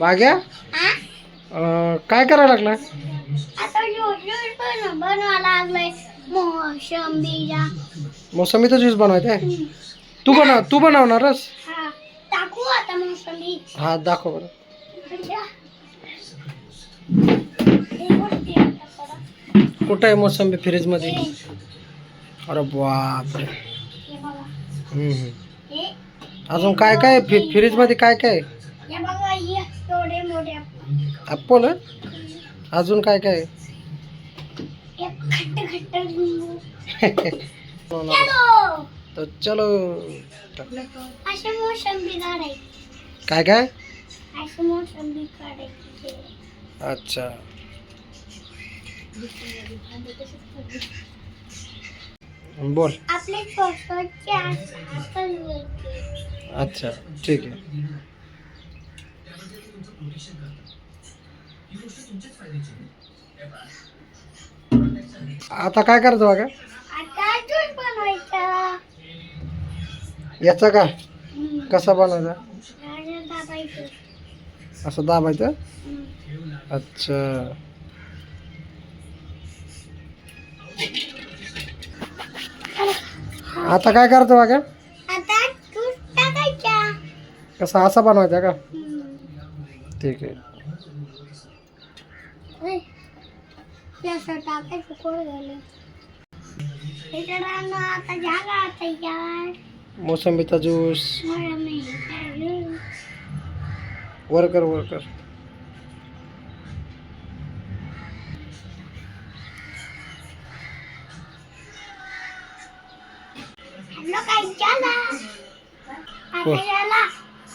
वाग्या? अं, काय करायला लागला? मोसंबीचा ज्यूस बनवायचा आहे तू बनव तू बनवणारस हा दाखव बरं. कुठं आहे मोसंबी फ्रीजमध्ये? हे अरे बापरे. अजून काय काय? फ्री फ्रीजमध्ये काय काय? ॲप्पल अजून काय काय? बनवणार. चलो! तर चलो! असे मोसंबी काढायची. काय काय? बोल आपले स्वतःचे आपण अच्छा ठीक आहे आता काय करायचं बघा. आता ज्यूस बनवायचा. याचा का? हम्म. कसा बनवायचा? आणि दाबायचं. असं दाबायचं? हम्म. अच्छा. आता काय करायचं बघा? आता ज्यूस टाकायचा. कसा? असा बनवायचा का? हम्म. ठीक आहे. टाकायचं कोण झालं. मित्रांनो आता झाला आता यार. मोसंबीचा ज्यूस. मला नाही वर कर वर कर हॅलो काय झाला?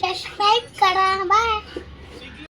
सबस्क्राईब करा. बाय